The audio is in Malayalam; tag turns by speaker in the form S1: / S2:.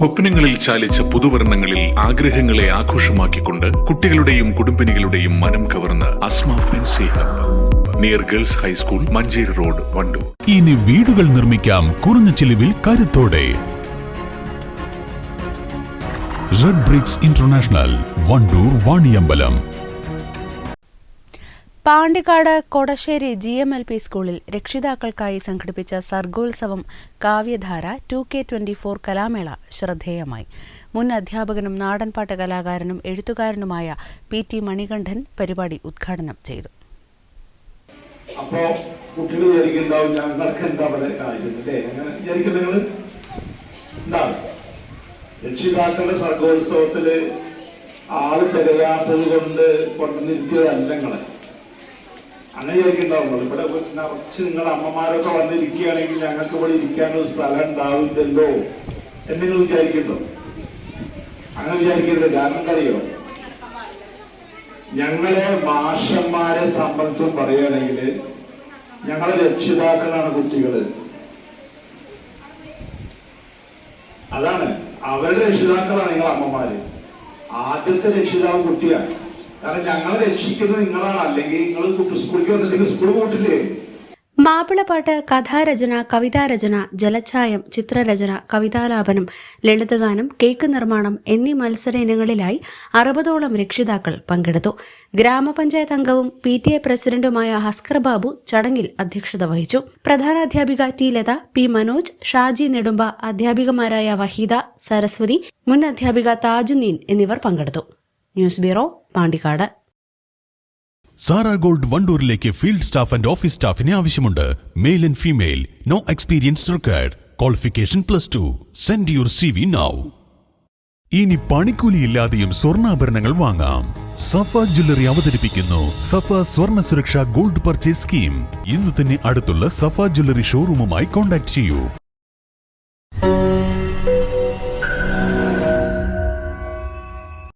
S1: സ്വപ്നങ്ങളിൽ ചാലിച്ച പുതുവർണങ്ങളിൽ ആഗ്രഹങ്ങളെ ആഘോഷമാക്കിക്കൊണ്ട് കുട്ടികളുടെയും കുടുംബിനികളുടെയും മനം കവർന്ന് near girls high school Manjeri road Wandoor.
S2: ഇനി വീടുകൾ നിർമ്മിക്കാം കുറഞ്ഞ ചിലവിൽ കരുത്തോടെ. Red bricks international Wandoor Vaniyambalam.
S3: Pandikkad Kodassery G M L P സ്കൂളിൽ രക്ഷിതാക്കൾക്കായി സംഘടിപ്പിച്ച സർഗോത്സവം Kavyadhara two K twenty four കലാമേള ശ്രദ്ധേയമായി. മുൻ അധ്യാപകനും നാടൻപാട്ട് കലാകാരനും എഴുത്തുകാരനുമായ പി ടി മണികണ്ഠൻ പരിപാടി ഉദ്ഘാടനം ചെയ്തു.
S4: അപ്പോ കുട്ടികൾ വിചാരിക്കുന്നുണ്ടാവും ഞങ്ങൾക്ക് എന്താ പറയുക കാര്യം അങ്ങനെ വിചാരിക്കും നിങ്ങൾ ഉണ്ടാവും രക്ഷിതാക്കളുടെ സർഗോത്സവത്തിൽ ആൾ തികയാത്തത് കൊണ്ട് കൊണ്ടുവന്നിരുത്തിയതല്ല നിങ്ങളെ. അങ്ങനെ വിചാരിക്കുന്നുണ്ടാവുള്ളൂ ഇവിടെ നിറച്ച് നിങ്ങൾ അമ്മമാരൊക്കെ വന്നിരിക്കുകയാണെങ്കിൽ ഞങ്ങൾക്ക് ഇവിടെ ഇരിക്കാനൊരു സ്ഥലം ഉണ്ടാവില്ലല്ലോ എന്ന് നിങ്ങൾ വിചാരിക്കണ്ടോ അങ്ങനെ വിചാരിക്കരുത്. കാരണം അറിയോ? ഞങ്ങളെ മാഷന്മാരെ സംബന്ധിച്ചും പറയുകയാണെങ്കിൽ ഞങ്ങളെ രക്ഷിതാക്കളാണ് കുട്ടികൾ അതാണ്. അവരുടെ രക്ഷിതാക്കളാണ് നിങ്ങൾ അമ്മമാര്. ആദ്യത്തെ രക്ഷിതാവ് കുട്ടിയാണ്. കാരണം ഞങ്ങളെ രക്ഷിക്കുന്നത് നിങ്ങളാണ്. അല്ലെങ്കിൽ നിങ്ങൾ സ്കൂളിലേക്ക് വന്നില്ലെങ്കിൽ സ്കൂൾ പോയിട്ടില്ലേ
S3: മാപ്പിളപ്പാട്ട് കഥാരചന കവിതാരചന ജലഛായം ചിത്രരചന കവിതാലാപനം ലളിതഗാനം കേക്ക് നിർമ്മാണം എന്നീ മത്സര ഇനങ്ങളിലായി അറുപതോളം രക്ഷിതാക്കൾ പങ്കെടുത്തു. ഗ്രാമപഞ്ചായത്ത് അംഗവും പി ടി എ പ്രസിഡന്റുമായ ഹസ്കർ ബാബു ചടങ്ങിൽ അധ്യക്ഷത വഹിച്ചു. പ്രധാനാധ്യാപിക ടി ലത പി മനോജ് ഷാജി നെടുമ്പ അധ്യാപികമാരായ വഹീദ സരസ്വതി മുൻ അധ്യാപിക താജുദ്ദീൻ എന്നിവർ പങ്കെടുത്തു. News bureau Pandikkad.
S2: Sara gold വണ്ടൂരിലേക്ക് field staff and office സ്റ്റാഫിനെ ആവശ്യമുണ്ട്. Male and female. No experience required qualification plus two. Send your C V now ഇനി പണിക്കൂലിയില്ലാതെയും സ്വർണാഭരണങ്ങൾ വാങ്ങാം. സഫ ജ്വല്ലറി അവതരിപ്പിക്കുന്നു. സഫ സ്വർണ സുരക്ഷ ഗോൾഡ് പർച്ചേസ് സ്കീം. ഇന്ന് തന്നെ അടുത്തുള്ള സഫ ജ്വല്ലറി ഷോറൂമുമായി കോൺടാക്ട് ചെയ്യൂ.